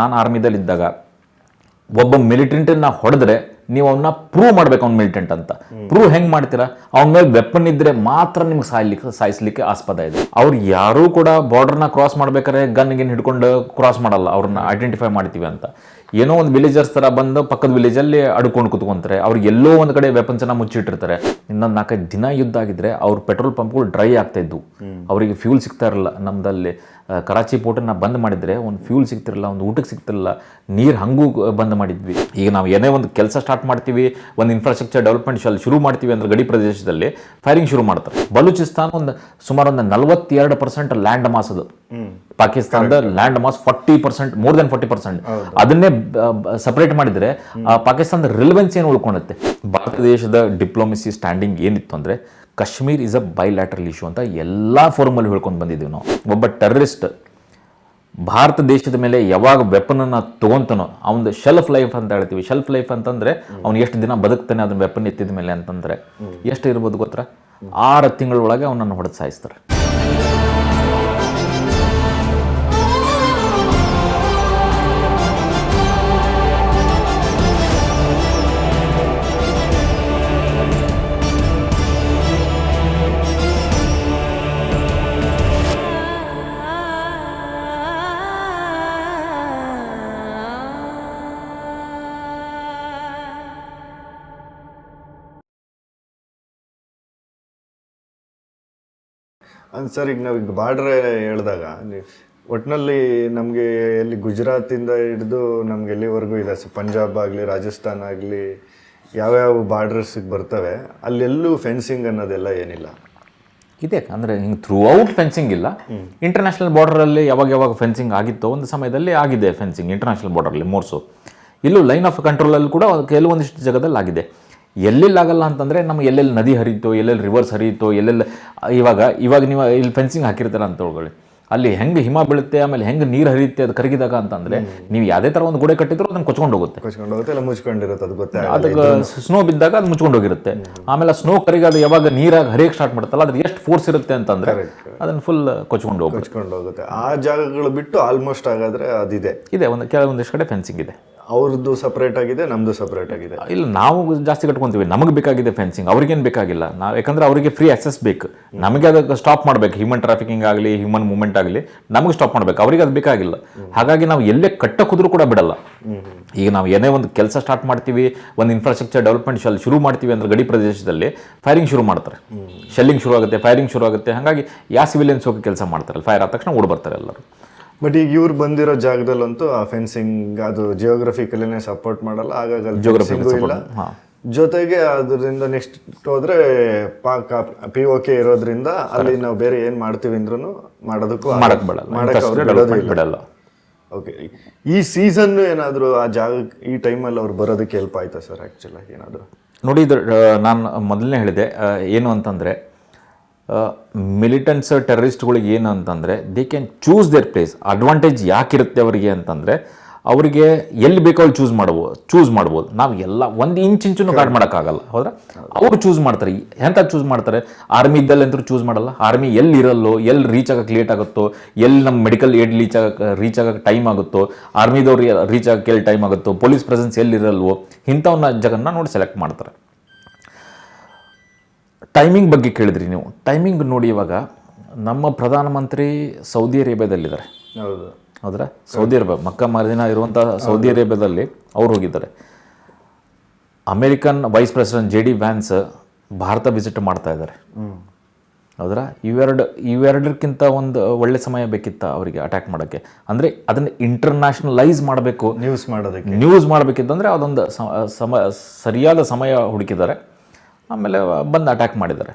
ನಾನು ಆರ್ಮಿದಲ್ಲಿದ್ದಾಗ ಒಬ್ಬ ಮಿಲಿಟೆಂಟನ್ನ ಹೊಡೆದ್ರೆ ನೀವು ಅವನ್ನ ಪ್ರೂವ್ ಮಾಡ್ಬೇಕು ಅವ್ನ ಮಿಲಿಟೆಂಟ್ ಅಂತ. ಪ್ರೂವ್ ಹೆಂಗ್ ಮಾಡ್ತೀರಾ? ಅವನ ಮೇಲೆ ವೆಪನ್ ಇದ್ರೆ ಮಾತ್ರ ನಿಮ್ಗೆ ಸಾಯ್ಲಿಕ್ಕೆ ಸಾಯಿಸ್ಲಿಕ್ಕೆ ಆಸ್ಪದ ಇದೆ. ಅವ್ರು ಯಾರೂ ಕೂಡ ಬಾರ್ಡರ್ನ ಕ್ರಾಸ್ ಮಾಡ್ಬೇಕಾದ್ರೆ ಗನ್ ಗಿನ್ ಹಿಡ್ಕೊಂಡು ಕ್ರಾಸ್ ಮಾಡಲ್ಲ ಅವ್ರನ್ನ ಐಡೆಂಟಿಫೈ ಮಾಡ್ತೀವಿ ಅಂತ. ಏನೋ ಒಂದು ವಿಲೇಜರ್ಸ್ ತರ ಬಂದು ಪಕ್ಕದ ವಿಲೇಜಲ್ಲಿ ಅಡ್ಕೊಂಡು ಕುತ್ಕೊಂತಾರೆ ಅವ್ರು ಎಲ್ಲೋ ಒಂದ್ ಕಡೆ ವೆಪನ್ಸ್ ಅನ್ನ ಮುಚ್ಚಿಟ್ಟಿರ್ತಾರೆ. ಇನ್ನೊಂದು ನಾಲ್ಕೈದು ದಿನ ಯುದ್ಧ ಆಗಿದ್ರೆ ಅವ್ರ ಪೆಟ್ರೋಲ್ ಪಂಪ್ಗಳು ಡ್ರೈ ಆಗ್ತಾ ಇದ್ವು. ಅವರಿಗೆ ಫ್ಯೂಲ್ ಸಿಗ್ತಾ ಇರಲ್ಲ ನಮ್ದಲ್ಲಿ. ಕರಾಚಿ ಪೋರ್ಟನ್ನ ಬಂದ್ ಮಾಡಿದ್ರೆ ಒಂದು ಫ್ಯೂಲ್ ಸಿಗ್ತಿರಲ್ಲ ಒಂದು ಊಟಕ್ಕೆ ಸಿಗ್ತಿರಲ್ಲ ನೀರು ಹಂಗೂ ಬಂದ್ ಮಾಡಿದ್ವಿ. ಈಗ ನಾವು ಏನೇ ಒಂದು ಕೆಲಸ ಸ್ಟಾರ್ಟ್ ಮಾಡ್ತೀವಿ ಒಂದು ಇನ್ಫ್ರಾಸ್ಟ್ರಕ್ಚರ್ ಡೆವಲಪ್ಮೆಂಟ್ ಶಾಲೆ ಶುರು ಮಾಡ್ತೀವಿ ಅಂದ್ರೆ ಗಡಿ ಪ್ರದೇಶದಲ್ಲಿ ಫೈರಿಂಗ್ ಶುರು ಮಾಡ್ತಾರೆ. ಬಲೂಚಿಸ್ತಾನ ಒಂದು ಸುಮಾರು ಒಂದು ನಲವತ್ತೆರಡು ಪರ್ಸೆಂಟ್ ಲ್ಯಾಂಡ್ ಮಾಸ್ ಅದು. ಪಾಕಿಸ್ತಾನದ land mass forty percent more than forty percent ಅದನ್ನೇ ಸಪರೇಟ್ ಮಾಡಿದ್ರೆ ಪಾಕಿಸ್ತಾನದ ರಿಲೆವೆನ್ಸ್ ಏನು ಉಳ್ಕೊಂಡತ್ತೆ? ಭಾರತ ದೇಶದ ಡಿಪ್ಲೊಮಸಿ ಸ್ಟ್ಯಾಂಡಿಂಗ್ ಏನಿತ್ತು ಅಂದ್ರೆ Kashmir is a bilateral issue ಅಂತ ಎಲ್ಲ ಫೋರಮಲ್ಲಿ ಹೇಳ್ಕೊಂಡು ಬಂದಿದ್ದೀವಿ ನಾವು. ಒಬ್ಬ ಟೆರರಿಸ್ಟ್ ಭಾರತ ದೇಶದ ಮೇಲೆ ಯಾವಾಗ ವೆಪನನ್ನು ಅವನು ಅವನ ಶೆಲ್ಫ್ ಲೈಫ್ ಅಂತ ಹೇಳ್ತೀವಿ. ಶೆಲ್ಫ್ ಲೈಫ್ ಅಂತಂದ್ರೆ ಅವ್ನು ಎಷ್ಟು ದಿನ ಬದುಕ್ತಾನೆ, ಅದನ್ನ ವೆಪನ್ ಎತ್ತಿದ ಮೇಲೆ ಅಂತಂದ್ರೆ. ಎಷ್ಟು ಇರ್ಬೋದು ಗೊತ್ತಾ? ಆರು ತಿಂಗಳೊಳಗೆ ಅವನನ್ನು ಹೊಡೆದು ಸಾಯಿಸ್ತಾರೆ. ಅದು ಸರ್ ಈಗ ನಾವು ಈಗ ಬಾರ್ಡ್ರ್ ಹೇಳಿದಾಗ ಒಟ್ಟಿನಲ್ಲಿ ನಮಗೆ ಎಲ್ಲಿ ಗುಜರಾತಿಂದ ಹಿಡಿದು ನಮ್ಗೆ ಎಲ್ಲಿವರೆಗೂ ಇದೆ ಸೊ ಪಂಜಾಬ್ ಆಗಲಿ ರಾಜಸ್ಥಾನ್ ಆಗಲಿ ಯಾವ್ಯಾವ ಬಾರ್ಡ್ರಸ್ಗೆ ಬರ್ತವೆ ಅಲ್ಲೆಲ್ಲೂ ಫೆನ್ಸಿಂಗ್ ಅನ್ನೋದೆಲ್ಲ ಏನಿಲ್ಲ. ಇದೆ. ಅಂದರೆ ಹಿಂಗೆ ಥ್ರೂ ಔಟ್ ಫೆನ್ಸಿಂಗ್ ಇಲ್ಲ ಇಂಟರ್ನ್ಯಾಷನಲ್ ಬಾರ್ಡರಲ್ಲಿ ಯಾವಾಗ ಯಾವಾಗ ಫೆನ್ಸಿಂಗ್ ಆಗಿತ್ತೋ ಒಂದು ಸಮಯದಲ್ಲಿ ಆಗಿದೆ ಫೆನ್ಸಿಂಗ್ ಇಂಟರ್ನ್ಯಾಷನಲ್ ಬಾರ್ಡ್ರಲ್ಲಿ ಮೋರ್ಸು ಇಲ್ಲೂ ಲೈನ್ ಆಫ್ ಕಂಟ್ರೋಲಲ್ಲಿ ಕೂಡ ಕೆಲವೊಂದಿಷ್ಟು ಜಾಗದಲ್ಲಿ ಆಗಿದೆ ಎಲ್ಲೆಲ್ಲಿ ಆಗಲ್ಲ ಅಂತಂದರೆ ನಮ್ಗೆ ಎಲ್ಲೆಲ್ಲಿ ನದಿ ಹರಿಯಿತು ಎಲ್ಲೆಲ್ಲಿ ರಿವರ್ಸ್ ಹರಿಯುತ್ತೋ ಎಲ್ಲೆಲ್ಲಿ ಇವಾಗ ಇವಾಗ ನೀವು ಇಲ್ಲಿ ಫೆನ್ಸಿಂಗ್ ಹಾಕಿರ್ತಾರೆ ಅಂತ ತಿಳ್ಕೊಳ್ಳಿ ಅಲ್ಲಿ ಹೆಂಗೆ ಹಿಮ ಬೀಳುತ್ತೆ ಆಮೇಲೆ ಹೆಂಗೆ ನೀರು ಹರಿಯುತ್ತೆ ಅದು ಕರಗಿದಾಗ ಅಂತಂದರೆ ನೀವು ಯಾವುದೇ ಥರ ಒಂದು ಗೋಡೆ ಕಟ್ಟಿದ್ರು ಅದನ್ನು ಕೊಚ್ಕೊಂಡು ಹೋಗುತ್ತೆ. ಕೊಚ್ಕೊಂಡು ಮುಚ್ಕೊಂಡಿರುತ್ತೆ ಅದು ಗೊತ್ತೇ ಅದಕ್ಕೆ ಸ್ನೋ ಬಿದ್ದಾಗ ಅದು ಮುಚ್ಕೊಂಡು ಹೋಗಿರುತ್ತೆ. ಆಮೇಲೆ ಸ್ನೋ ಕರಿಗೆ ಅದು ಯಾವಾಗ ನೀರಾಗಿ ಹರಿಯಕ್ಕೆ ಸ್ಟಾರ್ಟ್ ಮಾಡುತ್ತಲ್ಲ ಅದ್ರ ಎಷ್ಟು ಫೋರ್ಸ್ ಇರುತ್ತೆ ಅಂತಂದ್ರೆ ಅದನ್ನು ಫುಲ್ ಕೊಚ್ಕೊಂಡು ಹೋಗುತ್ತೆ. ಮುಚ್ಕೊಂಡು ಹೋಗುತ್ತೆ. ಆ ಜಾಗಗಳು ಬಿಟ್ಟು ಆಲ್ಮೋಸ್ಟ್ ಹಾಗಾದರೆ ಅದಿದೆ. ಇದೆ ಒಂದು ಕೆಲವೊಂದಿಷ್ಟು ಕಡೆ ಫೆನ್ಸಿಂಗ್ ಇದೆ. ಅವ್ರದ್ದು ಸಪ್ರೇಟ್ ಆಗಿದೆ ನಮ್ಮದು ಸಪ್ರೇಟ್ ಆಗಿದೆ. ಇಲ್ಲ ನಾವು ಜಾಸ್ತಿ ಕಟ್ಕೊಂತೀವಿ. ನಮಗೆ ಬೇಕಾಗಿದೆ ಫೆನ್ಸಿಂಗ್ ಅವ್ರಿಗೇನು ಬೇಕಾಗಿಲ್ಲ. ನಾವು ಯಾಕಂದ್ರೆ ಅವರಿಗೆ ಫ್ರೀ ಆಕ್ಸೆಸ್ ಬೇಕು. ನಮಗೆ ಅದಕ್ಕೆ ಸ್ಟಾಪ್ ಮಾಡಬೇಕು. ಹ್ಯೂಮನ್ ಟ್ರಾಫಿಕಿಂಗ್ ಆಗಲಿ ಹ್ಯೂಮನ್ ಮೂವ್ಮೆಂಟ್ ಆಗಲಿ ನಮಗೆ ಸ್ಟಾಪ್ ಮಾಡಬೇಕು. ಅವರಿಗೆ ಅದು ಬೇಕಾಗಿಲ್ಲ. ಹಾಗಾಗಿ ನಾವು ಎಲ್ಲೇ ಕಟ್ಟ ಕುದ್ರೂ ಕೂಡ ಬಿಡಲ್ಲ. ಈಗ ನಾವು ಏನೇ ಒಂದು ಕೆಲಸ ಸ್ಟಾರ್ಟ್ ಮಾಡ್ತೀವಿ ಒಂದು ಇನ್ಫ್ರಾಸ್ಟ್ರಕ್ಚರ್ ಡೆವಲಪ್ಮೆಂಟ್ ಶಾಲೆ ಶುರು ಮಾಡ್ತೀವಿ ಅಂದ್ರೆ ಗಡಿ ಪ್ರದೇಶದಲ್ಲಿ ಫೈರಿಂಗ್ ಶುರು ಮಾಡ್ತಾರೆ. ಶೆಲ್ಲಿಂಗ್ ಶುರು ಆಗುತ್ತೆ ಫೈರಿಂಗ್ ಶುರು ಆಗುತ್ತೆ ಹಾಗಾಗಿ ಯಾವ ಸಿವಿಲಿಯನ್ಸ್ ಹೋಗಿ ಕೆಲಸ ಮಾಡ್ತಾರೆ ಫೈರ್ ಆದ ತಕ್ಷಣ ಓಡ್ ಬರ್ತಾರೆ ಎಲ್ಲರೂ. ಬಟ್ ಈಗ ಇವ್ರು ಬಂದಿರೋ ಜಾಗದಲ್ಲಂತೂ ಆ ಫೆನ್ಸಿಂಗ್ ಅದು ಜಿಯೋಗ್ರಫಿಕಲಿನೇ ಸಪೋರ್ಟ್ ಮಾಡಲ್ಲ ಹಾಗಾಗಿ ಅಲ್ಲಿ ಇಲ್ಲ. ಜೊತೆಗೆ ಅದರಿಂದ ನೆಕ್ಸ್ಟ್ ಹೋದ್ರೆ ಪಾಕ್ ಪಿ ಓ ಕೆ ಇರೋದ್ರಿಂದ ಅಲ್ಲಿ ನಾವು ಬೇರೆ ಏನ್ ಮಾಡ್ತೀವಿ ಅಂದ್ರೂ ಮಾಡೋದಕ್ಕೂ. ಮಾಡಕ್ ಬಿಡಲ್ಲ. ಓಕೆ ಈ ಸೀಸನ್ ಏನಾದ್ರು ಆ ಜಾಗ ಈ ಟೈಮಲ್ಲಿ ಅವ್ರು ಬರೋದಕ್ಕೆ ಹೆಲ್ಪ್ ಆಯ್ತಾ ಸರ್ ಆಕ್ಚುಲಿ ಏನಾದ್ರು? ನೋಡಿ ನಾನು ಮೊದಲನೇ ಹೇಳಿದೆ ಏನು ಅಂತಂದರೆ ಮಿಲಿಟೆಂಟ್ಸ್ ಟೆರರಿಸ್ಟ್ಗಳಿಗೆ ಏನು ಅಂತಂದರೆ they can choose their place advantage ಯಾಕಿರುತ್ತೆ ಅವರಿಗೆ ಅಂತಂದರೆ, ಅವರಿಗೆ ಎಲ್ಲಿ ಬೇಕೋ ಅಲ್ಲಿ ಚೂಸ್ ಮಾಡ್ಬೋದು ಚೂಸ್ ಮಾಡ್ಬೋದು. ನಾವು ಎಲ್ಲ ಒಂದು ಇಂಚ್ ಇಂಚನ್ನು ಗಾರ್ಡ್ ಮಾಡೋಕ್ಕಾಗಲ್ಲ ಹೌದಾ ಅವರು ಚೂಸ್ ಮಾಡ್ತಾರೆ. ಎಂತ ಚೂಸ್ ಮಾಡ್ತಾರೆ? ಆರ್ಮಿ ಇದ್ದಲ್ಲಿ ಅಂತೂ ಚೂಸ್ ಮಾಡಲ್ಲ. ಆರ್ಮಿ ಎಲ್ಲಿ ಇರಲ್ಲೋ, ಎಲ್ಲಿ ರೀಚ್ ಆಗಕ್ಕೆ ಲೇಟ್ ಆಗುತ್ತೋ, ಎಲ್ಲಿ ನಮ್ಮ ಮೆಡಿಕಲ್ ಏಡ್ ರೀಚ್ ಆಗಕ್ಕೆ ರೀಚ್ ಆಗೋಕ್ಕೆ ಟೈಮ್ ಆಗುತ್ತೋ ಆರ್ಮಿದವ್ರು ರೀಚ್ ಆಗಕ್ಕೆ ಎಲ್ಲಿ ಟೈಮ್ ಆಗುತ್ತೋ ಪೊಲೀಸ್ ಪ್ರೆಸೆನ್ಸ್ ಎಲ್ಲಿರಲ್ವೋ ಇಂಥವನ್ನ ಜಗನ್ನ ನೋಡಿ ಸೆಲೆಕ್ಟ್ ಮಾಡ್ತಾರೆ. ಟೈಮಿಂಗ್ ಬಗ್ಗೆ ಕೇಳಿದ್ರಿ ನೀವು. ಟೈಮಿಂಗ್ ನೋಡಿ ಇವಾಗ ನಮ್ಮ ಪ್ರಧಾನಮಂತ್ರಿ ಸೌದಿ ಅರೇಬಿಯಾದಲ್ಲಿದ್ದಾರೆ. ಹೌದು. ಹೌದ್ರಾ? ಸೌದಿ ಅರೇಬಿಯಾ ಮಕ್ಕ ಮರದಿನ ಇರುವಂಥ ಸೌದಿ ಅರೇಬಿಯಾದಲ್ಲಿ ಅವ್ರು ಹೋಗಿದ್ದಾರೆ. American vice president J D Vance Bharat visit ಮಾಡ್ತಾ ಇದ್ದಾರೆ. ಹೌದ್ರ? ಇವೆರಡು ಇವೆರಡಕ್ಕಿಂತ ಒಂದು ಒಳ್ಳೆ ಸಮಯ ಬೇಕಿತ್ತ ಅವರಿಗೆ ಅಟ್ಯಾಕ್ ಮಾಡೋಕ್ಕೆ? ಅಂದರೆ ಅದನ್ನು ಇಂಟರ್ನ್ಯಾಷನಲೈಸ್ ಮಾಡಬೇಕು. ನ್ಯೂಸ್ ಮಾಡೋದಕ್ಕೆ. ನ್ಯೂಸ್ ಮಾಡಬೇಕಿತ್ತಂದರೆ ಅದೊಂದು ಸಮ ಸರಿಯಾದ ಸಮಯ ಹುಡುಕಿದ್ದಾರೆ. ಆಮೇಲೆ ಬಂದು ಅಟ್ಯಾಕ್ ಮಾಡಿದ್ದಾರೆ.